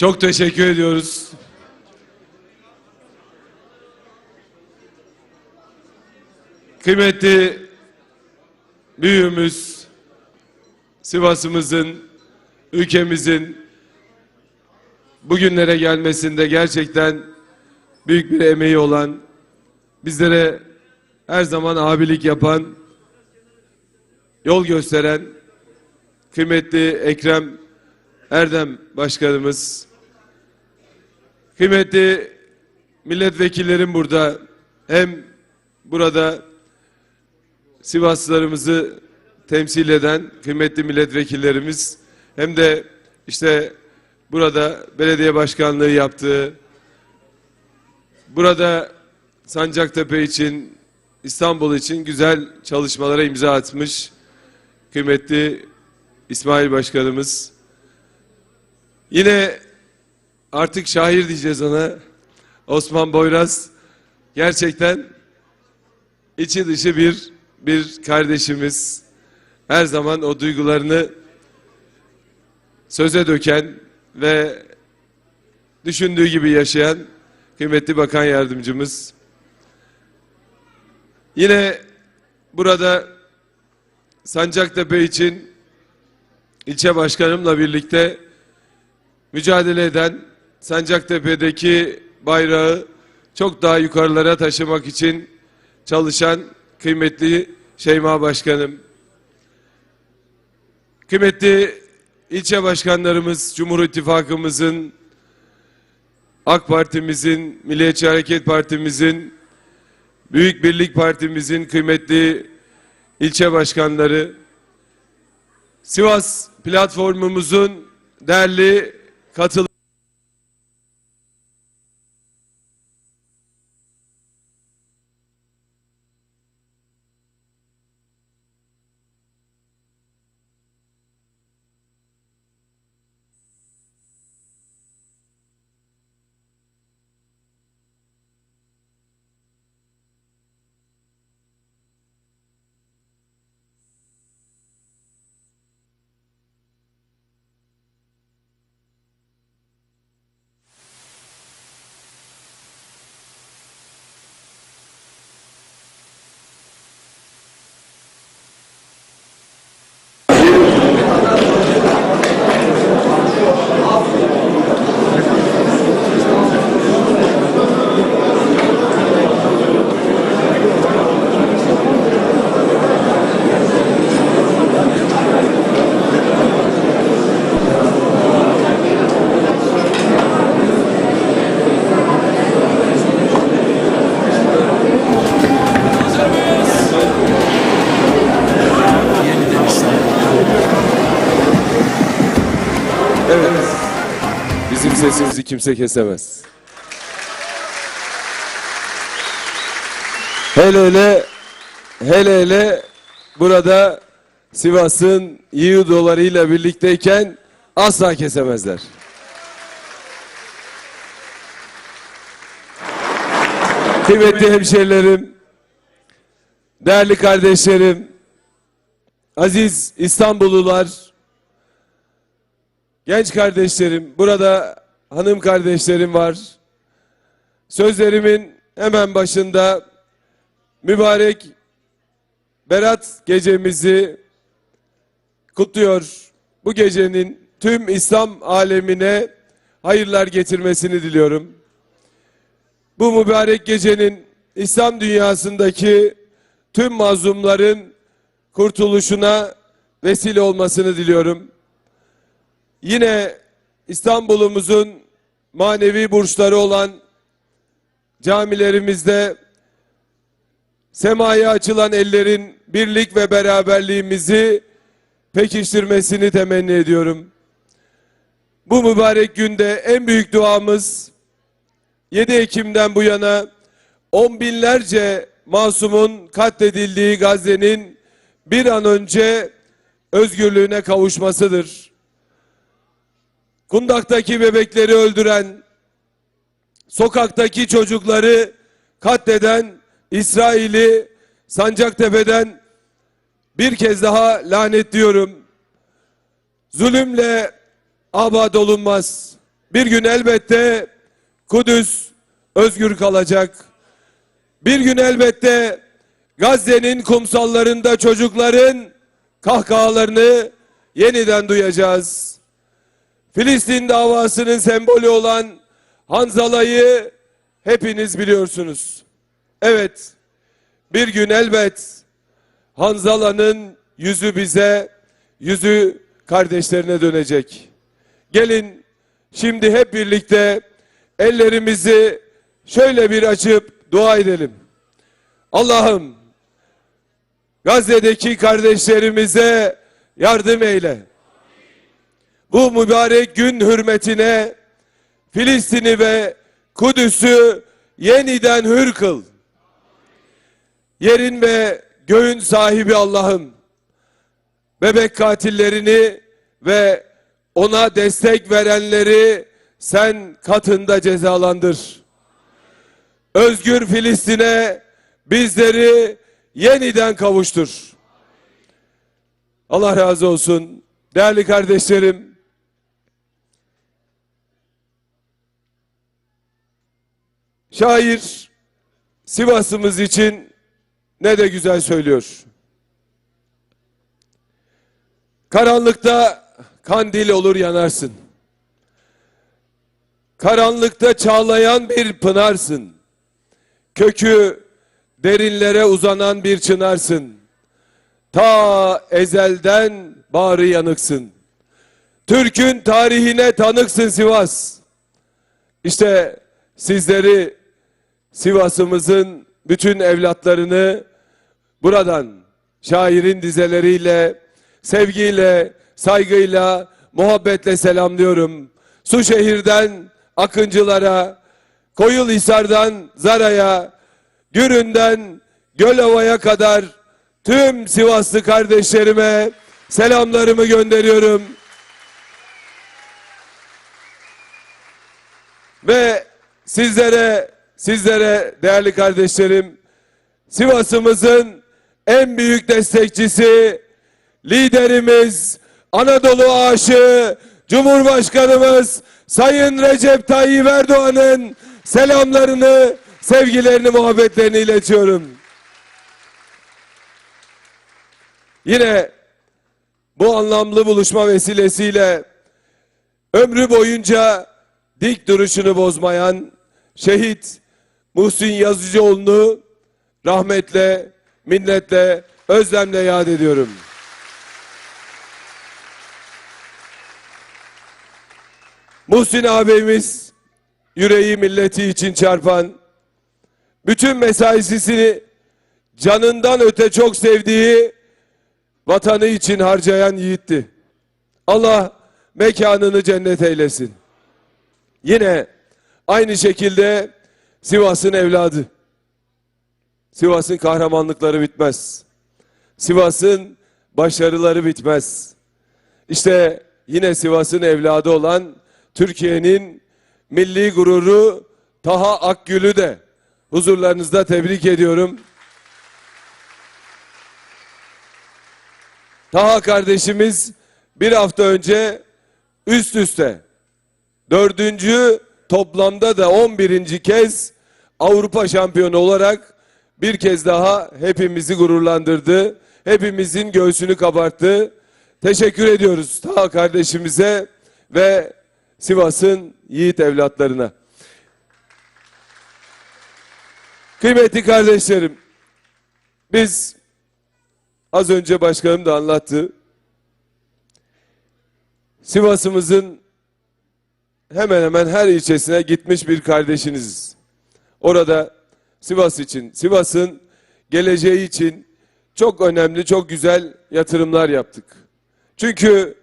Çok teşekkür ediyoruz. Kıymetli büyüğümüz, Sivas'ımızın, ülkemizin bugünlere gelmesinde gerçekten büyük bir emeği olan, bizlere her zaman abilik yapan, yol gösteren kıymetli Ekrem Erdem Başkanımız, kıymetli milletvekillerim burada, hem burada Sivaslılarımızı temsil eden kıymetli milletvekillerimiz, hem de işte burada belediye başkanlığı yaptığı, burada Sancaktepe için, İstanbul için güzel çalışmalara imza atmış kıymetli İsmail Başkanımız. Yine artık şair diyeceğiz ona. Osman Boyraz gerçekten içi dışı bir bir kardeşimiz. Her zaman o duygularını söze döken ve düşündüğü gibi yaşayan kıymetli bakan yardımcımız. Yine burada Sancaktepe için ilçe başkanımla birlikte mücadele eden Sancaktepe'deki bayrağı çok daha yukarılara taşımak için çalışan kıymetli Şeyma Başkanım, kıymetli ilçe başkanlarımız, Cumhur İttifakımızın, AK Parti'mizin, Milliyetçi Hareket Parti'mizin, Büyük Birlik Partimizin kıymetli ilçe başkanları, Sivas platformumuzun değerli katıl Evet. Bizim sesimizi kimse kesemez. Hele hele hele hele burada Sivas'ın iyi dolarıyla birlikteyken asla kesemezler. Kıymetli hemşerilerim, değerli kardeşlerim, aziz İstanbullular, Genç kardeşlerim, burada hanım kardeşlerim var. Sözlerimin hemen başında mübarek Berat gecemizi kutluyor. Bu gecenin tüm İslam alemine hayırlar getirmesini diliyorum. Bu mübarek gecenin İslam dünyasındaki tüm mazlumların kurtuluşuna vesile olmasını diliyorum. Yine İstanbul'umuzun manevi burçları olan camilerimizde semaya açılan ellerin birlik ve beraberliğimizi pekiştirmesini temenni ediyorum. Bu mübarek günde en büyük duamız 7 Ekim'den bu yana on binlerce masumun katledildiği Gazze'nin bir an önce özgürlüğüne kavuşmasıdır. Kundak'taki bebekleri öldüren, sokaktaki çocukları katleden İsrail'i Sancaktepe'den bir kez daha lanetliyorum. Zulümle abad olunmaz. Bir gün elbette Kudüs özgür kalacak. Bir gün elbette Gazze'nin kumsallarında çocukların kahkahalarını yeniden duyacağız. Filistin davasının sembolü olan Hanzala'yı hepiniz biliyorsunuz. Evet, bir gün elbet Hanzala'nın yüzü bize, yüzü kardeşlerine dönecek. Gelin şimdi hep birlikte ellerimizi şöyle bir açıp dua edelim. Allah'ım Gazze'deki kardeşlerimize yardım eyle. Bu mübarek gün hürmetine Filistin'i ve Kudüs'ü yeniden hür kıl. Yerin ve göğün sahibi Allah'ım bebek katillerini ve ona destek verenleri sen katında cezalandır. Özgür Filistin'e bizleri yeniden kavuştur. Allah razı olsun. Değerli kardeşlerim, şair Sivas'ımız için ne de güzel söylüyor. Karanlıkta kandil olur yanarsın. Karanlıkta çağlayan bir pınarsın. Kökü derinlere uzanan bir çınarsın. Ta ezelden bağrı yanıksın. Türk'ün tarihine tanıksın Sivas. İşte sizleri Sivas'ımızın bütün evlatlarını buradan şairin dizeleriyle, sevgiyle, saygıyla, muhabbetle selamlıyorum. Suşehir'den Akıncılara, Koyulhisar'dan Zara'ya, Gürün'den Gölova'ya kadar tüm Sivaslı kardeşlerime selamlarımı gönderiyorum. Ve sizlere, sizlere değerli kardeşlerim, Sivas'ımızın en büyük destekçisi, liderimiz, Anadolu aşığı, Cumhurbaşkanımız Sayın Recep Tayyip Erdoğan'ın selamlarını, sevgilerini, muhabbetlerini iletiyorum. Yine bu anlamlı buluşma vesilesiyle ömrü boyunca dik duruşunu bozmayan şehit Muhsin Yazıcıoğlu'nu rahmetle, minnetle, özlemle yad ediyorum. Muhsin ağabeyimiz yüreği milleti için çarpan, bütün mesaisini canından öte çok sevdiği vatanı için harcayan yiğitti. Allah mekanını cennet eylesin. Yine aynı şekilde Sivas'ın evladı. Sivas'ın kahramanlıkları bitmez. Sivas'ın başarıları bitmez. İşte yine Sivas'ın evladı olan Türkiye'nin milli gururu Taha Akgül'ü de huzurlarınızda tebrik ediyorum. Taha kardeşimiz bir hafta önce üst üste dördüncü toplamda da on birinci kez Avrupa şampiyonu olarak bir kez daha hepimizi gururlandırdı. Hepimizin göğsünü kabarttı. Teşekkür ediyoruz Taha kardeşimize ve Sivas'ın yiğit evlatlarına. Kıymetli kardeşlerim, biz az önce başkanım da anlattı. Sivas'ımızın hemen hemen her ilçesine gitmiş bir kardeşiniz. Orada Sivas için, Sivas'ın geleceği için çok önemli, çok güzel yatırımlar yaptık. Çünkü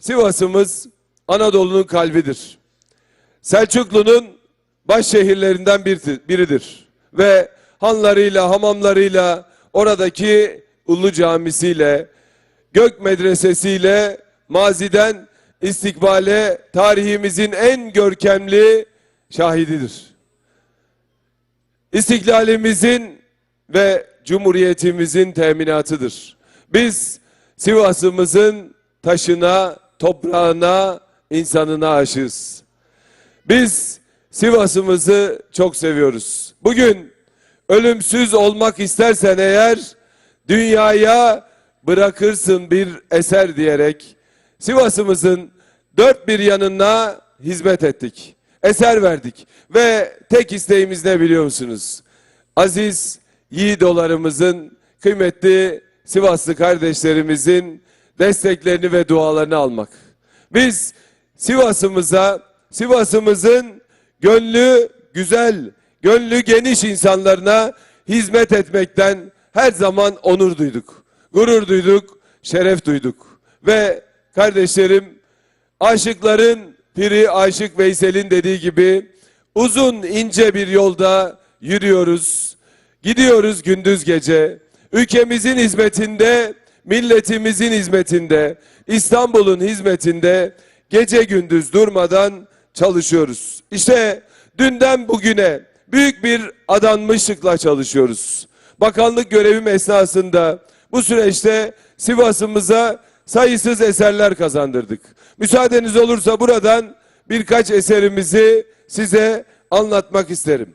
Sivas'ımız Anadolu'nun kalbidir. Selçuklu'nun baş şehirlerinden biridir. Ve hanlarıyla, hamamlarıyla, oradaki Ulu Camisiyle, Gök Medresesiyle maziden istikbale tarihimizin en görkemli şahididir. İstiklalimizin ve Cumhuriyetimizin teminatıdır. Biz Sivas'ımızın taşına, toprağına, insanına aşığız. Biz Sivas'ımızı çok seviyoruz. Bugün ölümsüz olmak istersen eğer dünyaya bırakırsın bir eser diyerek Sivas'ımızın dört bir yanına hizmet ettik. Eser verdik ve tek isteğimiz ne biliyor musunuz? Aziz yiğidolarımızın kıymetli Sivaslı kardeşlerimizin desteklerini ve dualarını almak. Biz Sivas'ımıza, Sivas'ımızın gönlü güzel, gönlü geniş insanlarına hizmet etmekten her zaman onur duyduk. Gurur duyduk, şeref duyduk. Ve kardeşlerim, aşıkların piri Aşık Veysel'in dediği gibi uzun ince bir yolda yürüyoruz. Gidiyoruz gündüz gece. Ülkemizin hizmetinde, milletimizin hizmetinde, İstanbul'un hizmetinde gece gündüz durmadan çalışıyoruz. İşte dünden bugüne büyük bir adanmışlıkla çalışıyoruz. Bakanlık görevim esnasında bu süreçte Sivas'ımıza sayısız eserler kazandırdık. Müsaadeniz olursa buradan birkaç eserimizi size anlatmak isterim.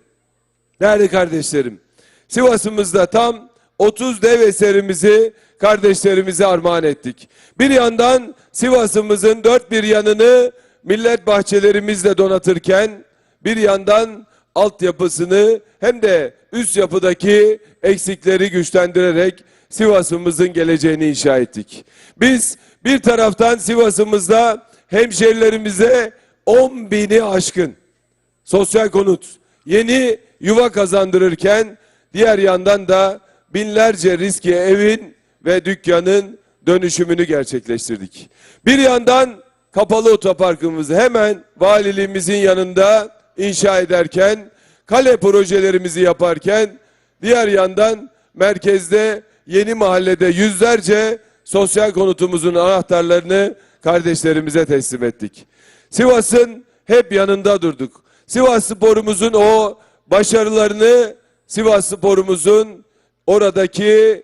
Değerli kardeşlerim, Sivas'ımızda tam 30 dev eserimizi kardeşlerimize armağan ettik. Bir yandan Sivas'ımızın dört bir yanını millet bahçelerimizle donatırken bir yandan altyapısını hem de üst yapıdaki eksikleri güçlendirerek Sivas'ımızın geleceğini inşa ettik. Biz bir taraftan Sivas'ımızda hemşerilerimize 10 bini aşkın sosyal konut, yeni yuva kazandırırken diğer yandan da binlerce riski evin ve dükkanın dönüşümünü gerçekleştirdik. Bir yandan kapalı otoparkımızı hemen valiliğimizin yanında inşa ederken, kale projelerimizi yaparken, diğer yandan merkezde yeni mahallede yüzlerce sosyal konutumuzun anahtarlarını kardeşlerimize teslim ettik. Sivas'ın hep yanında durduk. Sivas sporumuzun o başarılarını Sivas sporumuzun oradaki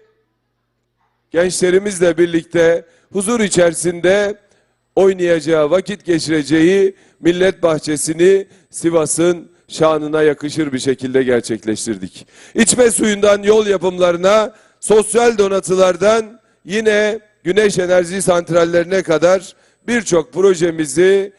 gençlerimizle birlikte huzur içerisinde oynayacağı, vakit geçireceği millet bahçesini Sivas'ın şanına yakışır bir şekilde gerçekleştirdik. İçme suyundan yol yapımlarına, sosyal donatılardan yine güneş enerji santrallerine kadar birçok projemizi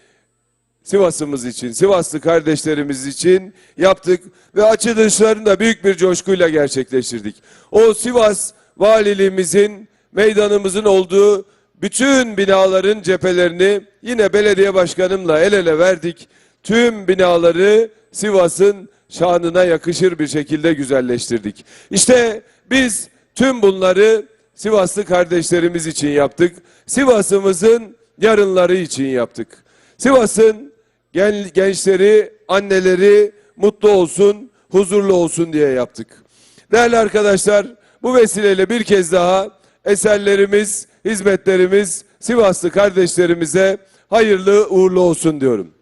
Sivas'ımız için, Sivaslı kardeşlerimiz için yaptık ve açılışlarını da büyük bir coşkuyla gerçekleştirdik. O Sivas valiliğimizin, meydanımızın olduğu bütün binaların cephelerini yine belediye başkanımla el ele verdik. Tüm binaları Sivas'ın şanına yakışır bir şekilde güzelleştirdik. İşte biz tüm bunları Sivaslı kardeşlerimiz için yaptık. Sivas'ımızın yarınları için yaptık. Sivas'ın gen- gençleri, anneleri mutlu olsun, huzurlu olsun diye yaptık. Değerli arkadaşlar, bu vesileyle bir kez daha eserlerimiz, hizmetlerimiz Sivaslı kardeşlerimize hayırlı uğurlu olsun diyorum.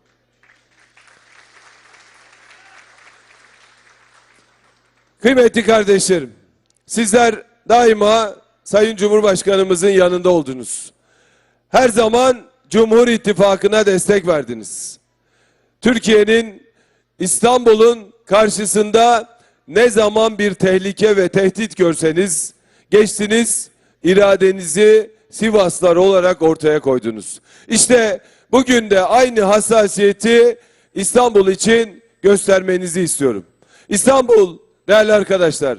Kıymetli kardeşlerim, sizler daima Sayın Cumhurbaşkanımızın yanında oldunuz. Her zaman Cumhur İttifakı'na destek verdiniz. Türkiye'nin İstanbul'un karşısında ne zaman bir tehlike ve tehdit görseniz geçtiniz iradenizi Sivaslar olarak ortaya koydunuz. İşte bugün de aynı hassasiyeti İstanbul için göstermenizi istiyorum. İstanbul değerli arkadaşlar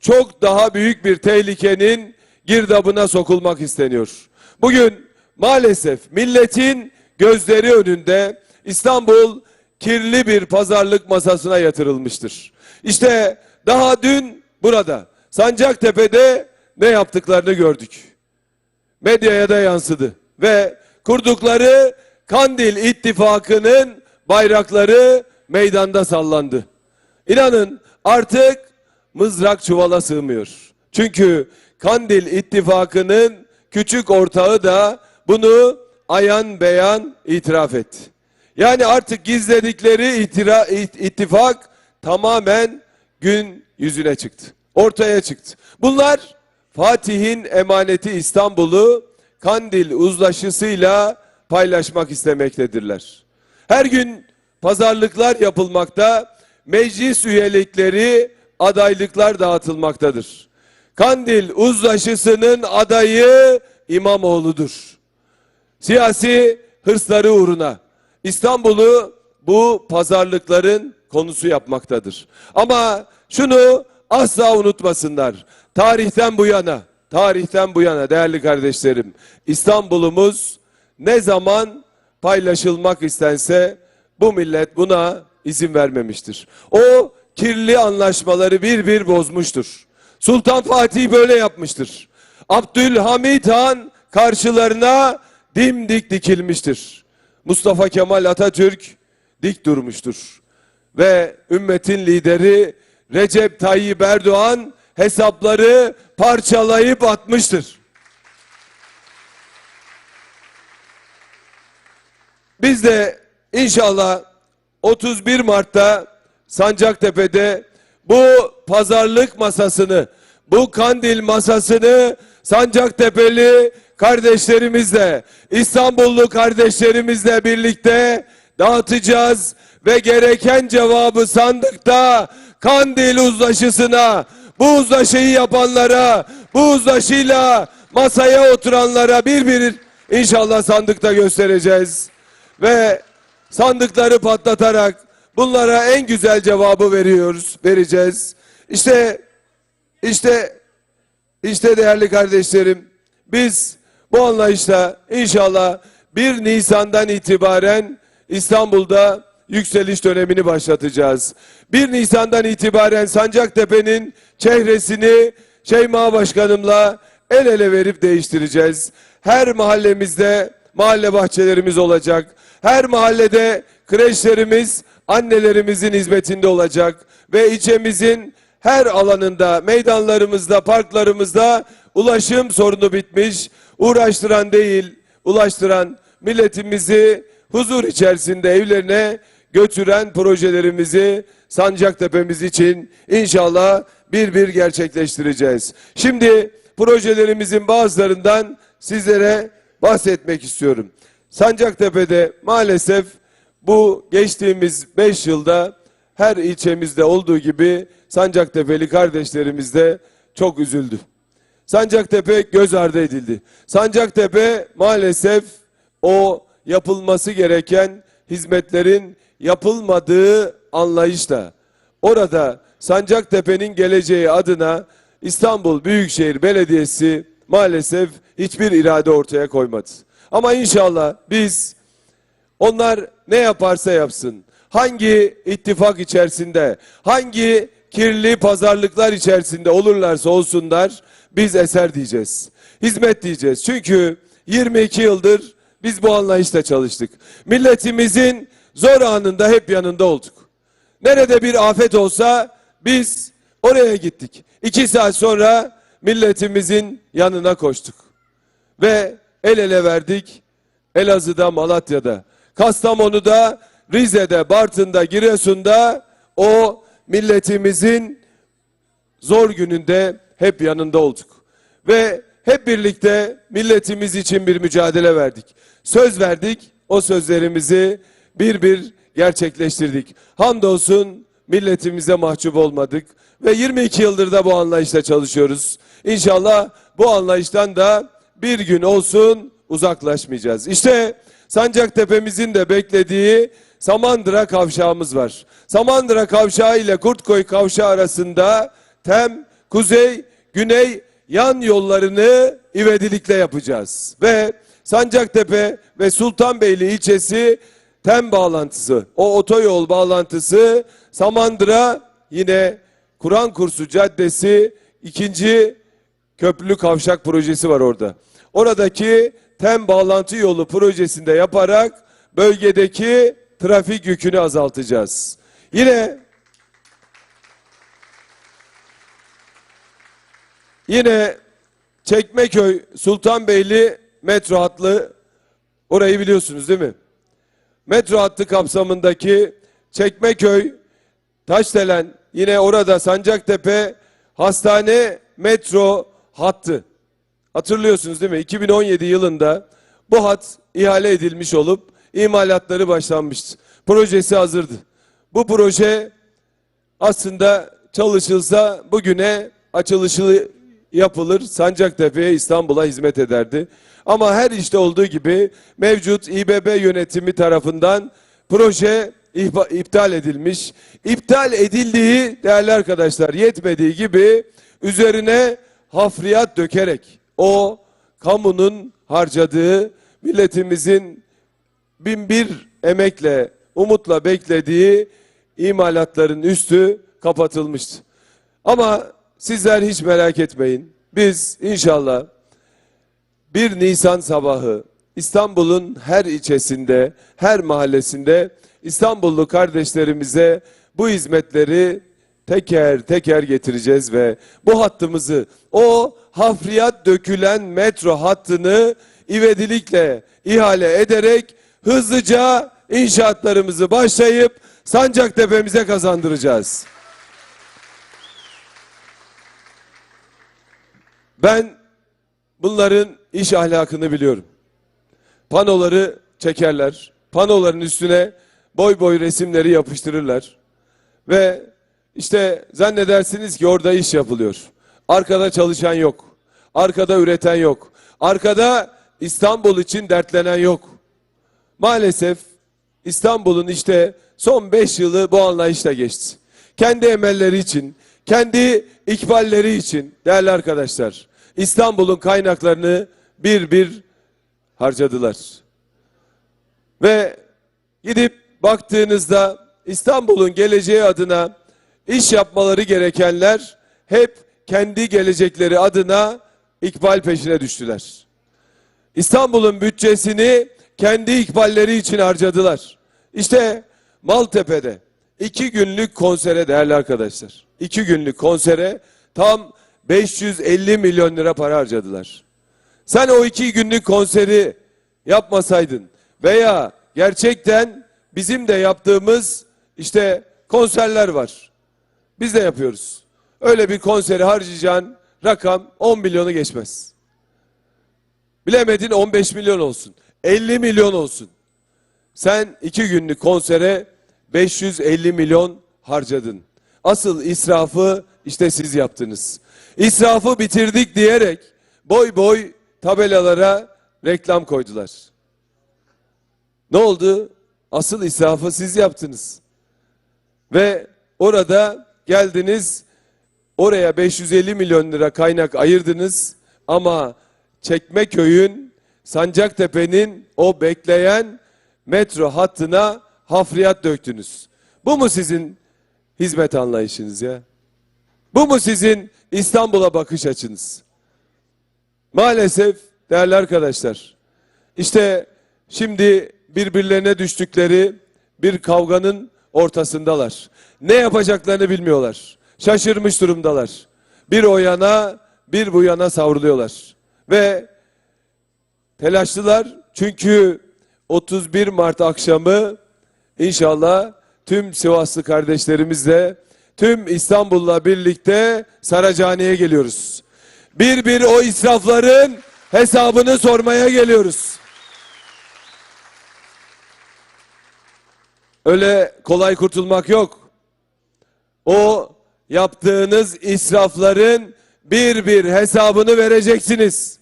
çok daha büyük bir tehlikenin girdabına sokulmak isteniyor. Bugün maalesef milletin gözleri önünde İstanbul kirli bir pazarlık masasına yatırılmıştır. İşte daha dün burada Sancaktepe'de ne yaptıklarını gördük. Medyaya da yansıdı ve kurdukları Kandil İttifakı'nın bayrakları meydanda sallandı. İnanın artık mızrak çuvala sığmıyor. Çünkü Kandil İttifakı'nın küçük ortağı da bunu ayan beyan itiraf etti. Yani artık gizledikleri itira, it- ittifak tamamen gün yüzüne çıktı. Ortaya çıktı. Bunlar Fatih'in emaneti İstanbul'u Kandil uzlaşısıyla paylaşmak istemektedirler. Her gün pazarlıklar yapılmakta, meclis üyelikleri, adaylıklar dağıtılmaktadır. Kandil uzlaşısının adayı İmamoğlu'dur. Siyasi hırsları uğruna İstanbul'u bu pazarlıkların konusu yapmaktadır. Ama şunu asla unutmasınlar. Tarihten bu yana, tarihten bu yana değerli kardeşlerim, İstanbul'umuz ne zaman paylaşılmak istense bu millet buna izin vermemiştir. O kirli anlaşmaları bir bir bozmuştur. Sultan Fatih böyle yapmıştır. Abdülhamit Han karşılarına dimdik dikilmiştir. Mustafa Kemal Atatürk dik durmuştur. Ve ümmetin lideri Recep Tayyip Erdoğan hesapları parçalayıp atmıştır. Biz de inşallah 31 Mart'ta Sancaktepe'de bu pazarlık masasını, bu kandil masasını Sancaktepe'li kardeşlerimizle, İstanbullu kardeşlerimizle birlikte dağıtacağız ve gereken cevabı sandıkta kandil uzlaşısına, bu uzlaşıyı yapanlara, bu uzlaşıyla masaya oturanlara bir bir inşallah sandıkta göstereceğiz. Ve sandıkları patlatarak bunlara en güzel cevabı veriyoruz, vereceğiz. İşte, işte, işte değerli kardeşlerim, biz bu anlayışla inşallah 1 Nisan'dan itibaren İstanbul'da yükseliş dönemini başlatacağız. 1 Nisan'dan itibaren Sancaktepe'nin çehresini Şeyma Başkanımla el ele verip değiştireceğiz. Her mahallemizde mahalle bahçelerimiz olacak. Her mahallede kreşlerimiz annelerimizin hizmetinde olacak ve ilçemizin her alanında, meydanlarımızda, parklarımızda ulaşım sorunu bitmiş, uğraştıran değil, ulaştıran milletimizi huzur içerisinde evlerine götüren projelerimizi Sancaktepe'miz için inşallah bir bir gerçekleştireceğiz. Şimdi projelerimizin bazılarından sizlere bahsetmek istiyorum. Sancaktepe'de maalesef bu geçtiğimiz 5 yılda her ilçemizde olduğu gibi Sancaktepe'li kardeşlerimiz de çok üzüldü. Sancaktepe göz ardı edildi. Sancaktepe maalesef o yapılması gereken hizmetlerin yapılmadığı anlayışla orada Sancaktepe'nin geleceği adına İstanbul Büyükşehir Belediyesi maalesef hiçbir irade ortaya koymadı. Ama inşallah biz onlar ne yaparsa yapsın, hangi ittifak içerisinde, hangi kirli pazarlıklar içerisinde olurlarsa olsunlar, biz eser diyeceğiz. Hizmet diyeceğiz. Çünkü 22 yıldır biz bu anlayışla çalıştık. Milletimizin zor anında hep yanında olduk. Nerede bir afet olsa biz oraya gittik. İki saat sonra milletimizin yanına koştuk. Ve el ele verdik. Elazığ'da, Malatya'da, Kastamonu'da, Rize'de, Bartın'da, Giresun'da o milletimizin zor gününde hep yanında olduk. Ve hep birlikte milletimiz için bir mücadele verdik. Söz verdik, o sözlerimizi bir bir gerçekleştirdik. Hamdolsun milletimize mahcup olmadık ve 22 yıldır da bu anlayışla çalışıyoruz. İnşallah bu anlayıştan da bir gün olsun uzaklaşmayacağız. İşte Sancaktepe'mizin de beklediği Samandıra kavşağımız var. Samandıra kavşağı ile Kurtkoy kavşağı arasında tem, kuzey, güney yan yollarını ivedilikle yapacağız. Ve Sancaktepe ve Sultanbeyli ilçesi tem bağlantısı, o otoyol bağlantısı Samandıra yine Kur'an kursu caddesi ikinci köprülü kavşak projesi var orada. Oradaki tem bağlantı yolu projesinde yaparak bölgedeki trafik yükünü azaltacağız. Yine yine Çekmeköy Sultanbeyli metro hatlı orayı biliyorsunuz değil mi? Metro hattı kapsamındaki Çekmeköy Taşdelen yine orada Sancaktepe hastane metro hattı. Hatırlıyorsunuz değil mi? 2017 yılında bu hat ihale edilmiş olup imalatları başlanmıştı. projesi hazırdı. Bu proje aslında çalışılsa bugüne açılışı yapılır. Sancaktepe'ye İstanbul'a hizmet ederdi. Ama her işte olduğu gibi mevcut İBB yönetimi tarafından proje iptal edilmiş. İptal edildiği değerli arkadaşlar yetmediği gibi üzerine hafriyat dökerek o kamunun harcadığı milletimizin bin bir emekle, umutla beklediği imalatların üstü kapatılmıştı. Ama sizler hiç merak etmeyin. Biz inşallah 1 Nisan sabahı İstanbul'un her ilçesinde, her mahallesinde İstanbullu kardeşlerimize bu hizmetleri teker teker getireceğiz ve bu hattımızı o hafriyat dökülen metro hattını ivedilikle ihale ederek hızlıca inşaatlarımızı başlayıp Sancaktepe'mize kazandıracağız. Ben bunların iş ahlakını biliyorum. Panoları çekerler. Panoların üstüne boy boy resimleri yapıştırırlar. Ve işte zannedersiniz ki orada iş yapılıyor. Arkada çalışan yok. Arkada üreten yok. Arkada İstanbul için dertlenen yok. Maalesef İstanbul'un işte son beş yılı bu anlayışla geçti. Kendi emelleri için, kendi ikballeri için değerli arkadaşlar İstanbul'un kaynaklarını bir bir harcadılar. Ve gidip baktığınızda İstanbul'un geleceği adına iş yapmaları gerekenler hep kendi gelecekleri adına ikbal peşine düştüler. İstanbul'un bütçesini kendi ikballeri için harcadılar. İşte Maltepe'de iki günlük konsere değerli arkadaşlar. iki günlük konsere tam 550 milyon lira para harcadılar. Sen o iki günlük konseri yapmasaydın veya gerçekten bizim de yaptığımız işte konserler var. Biz de yapıyoruz. Öyle bir konseri harcayacağın rakam 10 milyonu geçmez. Bilemedin 15 milyon olsun. 50 milyon olsun. Sen iki günlük konsere 550 milyon harcadın. Asıl israfı işte siz yaptınız. İsrafı bitirdik diyerek boy boy tabelalara reklam koydular. Ne oldu? Asıl israfı siz yaptınız. Ve orada geldiniz oraya 550 milyon lira kaynak ayırdınız ama Çekmeköy'ün Sancaktepe'nin o bekleyen metro hattına hafriyat döktünüz. Bu mu sizin hizmet anlayışınız ya? Bu mu sizin İstanbul'a bakış açınız? Maalesef değerli arkadaşlar, işte şimdi birbirlerine düştükleri bir kavganın ortasındalar. Ne yapacaklarını bilmiyorlar. Şaşırmış durumdalar. Bir o yana, bir bu yana savruluyorlar. Ve telaşlılar çünkü 31 Mart akşamı inşallah tüm Sivaslı kardeşlerimizle tüm İstanbul'la birlikte Saracahane'ye geliyoruz. Bir bir o israfların hesabını sormaya geliyoruz. Öyle kolay kurtulmak yok. O yaptığınız israfların bir bir hesabını vereceksiniz.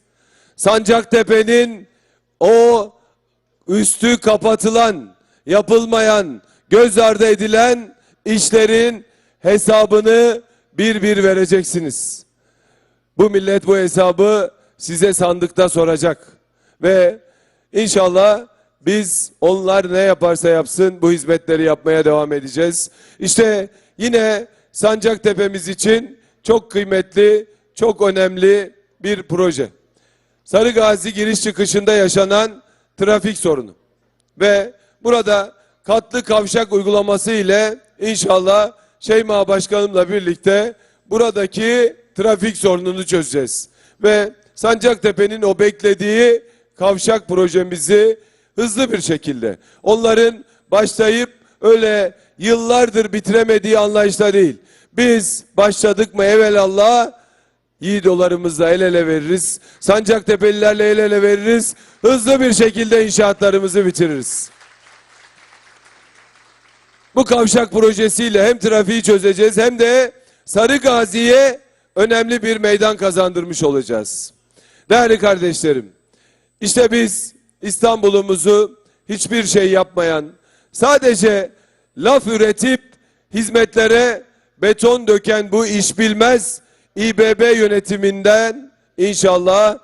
Sancaktepe'nin o üstü kapatılan, yapılmayan, göz ardı edilen işlerin hesabını bir bir vereceksiniz. Bu millet bu hesabı size sandıkta soracak. Ve inşallah biz onlar ne yaparsa yapsın bu hizmetleri yapmaya devam edeceğiz. İşte yine Sancaktepe'miz için çok kıymetli, çok önemli bir proje. Sarıgazi giriş çıkışında yaşanan trafik sorunu. Ve burada katlı kavşak uygulaması ile inşallah Şeyma Başkanımla birlikte buradaki trafik sorununu çözeceğiz. Ve Sancaktepe'nin o beklediği kavşak projemizi hızlı bir şekilde onların başlayıp öyle yıllardır bitiremediği anlayışla değil. Biz başladık mı evelallah Yiğidolarımızla el ele veririz. Sancaktepe'lilerle el ele veririz. Hızlı bir şekilde inşaatlarımızı bitiririz. Bu kavşak projesiyle hem trafiği çözeceğiz hem de Sarı Gazi'ye önemli bir meydan kazandırmış olacağız. Değerli kardeşlerim, işte biz İstanbul'umuzu hiçbir şey yapmayan, sadece laf üretip hizmetlere beton döken bu iş bilmez İBB yönetiminden inşallah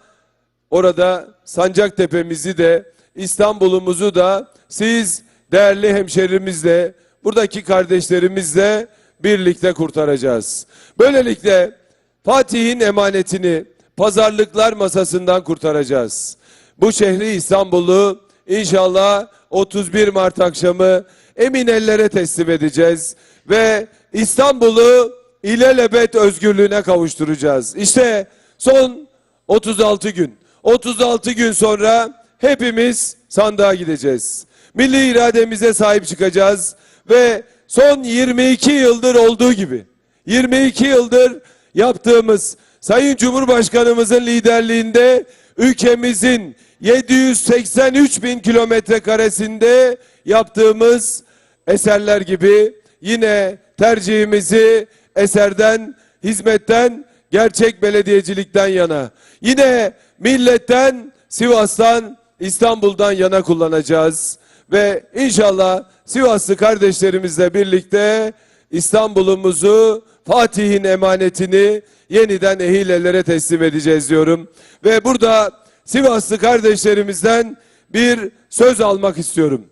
orada Sancaktepe'mizi de İstanbul'umuzu da siz değerli hemşerimizle buradaki kardeşlerimizle birlikte kurtaracağız. Böylelikle Fatih'in emanetini pazarlıklar masasından kurtaracağız. Bu şehri İstanbul'u inşallah 31 Mart akşamı emin ellere teslim edeceğiz ve İstanbul'u ilelebet özgürlüğüne kavuşturacağız. İşte son 36 gün. 36 gün sonra hepimiz sandığa gideceğiz. Milli irademize sahip çıkacağız ve son 22 yıldır olduğu gibi 22 yıldır yaptığımız Sayın Cumhurbaşkanımızın liderliğinde ülkemizin 783 bin kilometre karesinde yaptığımız eserler gibi yine tercihimizi eserden, hizmetten, gerçek belediyecilikten yana. Yine milletten, Sivas'tan, İstanbul'dan yana kullanacağız. Ve inşallah Sivaslı kardeşlerimizle birlikte İstanbul'umuzu, Fatih'in emanetini yeniden ehil ellere teslim edeceğiz diyorum. Ve burada Sivaslı kardeşlerimizden bir söz almak istiyorum.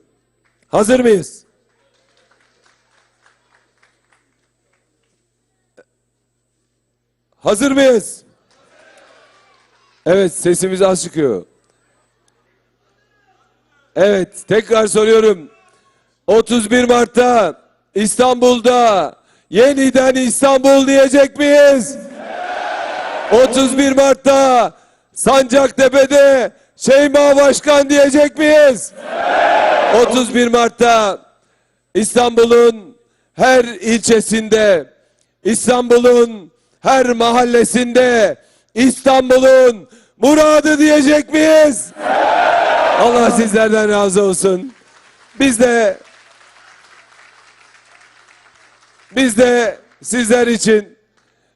Hazır mıyız? Hazır mıyız? Evet sesimiz az çıkıyor. Evet tekrar soruyorum. 31 Mart'ta İstanbul'da yeniden İstanbul diyecek miyiz? 31 Mart'ta Sancaktepe'de Şeyma Başkan diyecek miyiz? 31 Mart'ta İstanbul'un her ilçesinde, İstanbul'un her mahallesinde, İstanbul'un muradı diyecek miyiz? Allah sizlerden razı olsun. Biz de biz de sizler için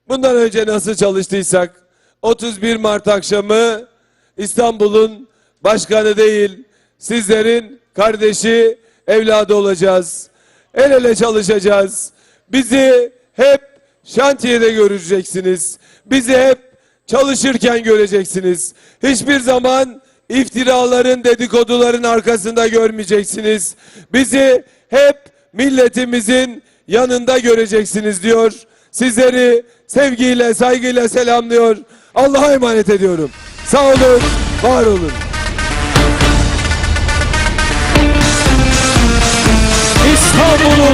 bundan önce nasıl çalıştıysak 31 Mart akşamı İstanbul'un başkanı değil sizlerin kardeşi evladı olacağız. El ele çalışacağız. Bizi hep şantiyede göreceksiniz. Bizi hep çalışırken göreceksiniz. Hiçbir zaman iftiraların, dedikoduların arkasında görmeyeceksiniz. Bizi hep milletimizin yanında göreceksiniz diyor. Sizleri sevgiyle, saygıyla selamlıyor. Allah'a emanet ediyorum. Sağ olun, var olun. İstanbul'u